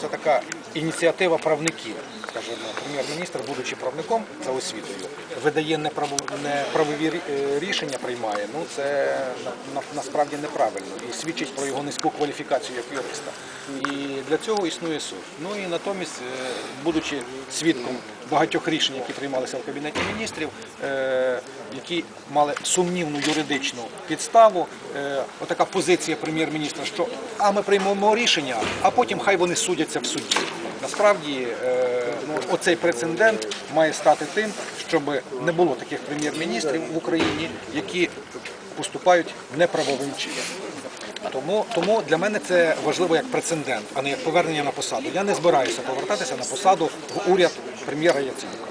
це така ініціатива правників. Скажімо, прем'єр-міністр, будучи правником за освітою, видає неправові е, рішення, приймає. Ну це на- на- насправді неправильно і свідчить про його низьку кваліфікацію як юриста. І для цього існує суд. Ну і натомість, е, будучи свідком багатьох рішень, які приймалися в кабінеті міністрів, е, які мали сумнівну юридичну підставу. Отака позиція прем'єр-міністра, що а ми приймемо рішення, а потім хай вони судяться в суді. Насправді, е, ну, оцей прецедент має стати тим, щоб не було таких прем'єр-міністрів в Україні, які поступають неправовим чином. Тому, тому для мене це важливо як прецедент, а не як повернення на посаду. Я не збираюся повертатися на посаду в уряд прем'єра Яценюка.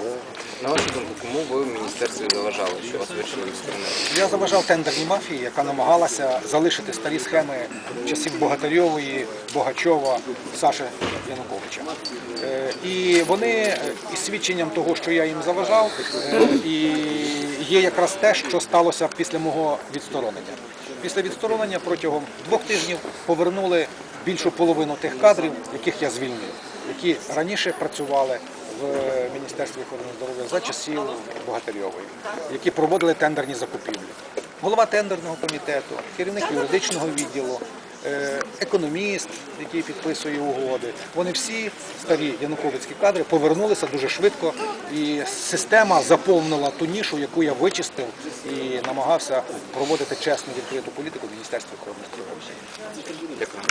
На вашу думку, кому ви в міністерстві заважали, що вас вирішили відсторонити? Я заважав тендерній мафії, яка намагалася залишити старі схеми часів Богатирьової, Богачова, Саші Януковича. Е, І вони е, із свідченням того, що я їм заважав, е, і є якраз те, що сталося після мого відсторонення. Після відсторонення протягом двох тижнів повернули більшу половину тих кадрів, яких я звільнив, які раніше працювали в Міністерстві охорони здоров'я за часів Богатирьової, які проводили тендерні закупівлі. Голова тендерного комітету, керівник юридичного відділу, е, економіст, який підписує угоди. Вони всі старі януковицькі кадри повернулися дуже швидко, і система заповнила ту нішу, яку я вичистив і намагався проводити чесну відкриту політику в Міністерстві охорони здоров'я. Дякую.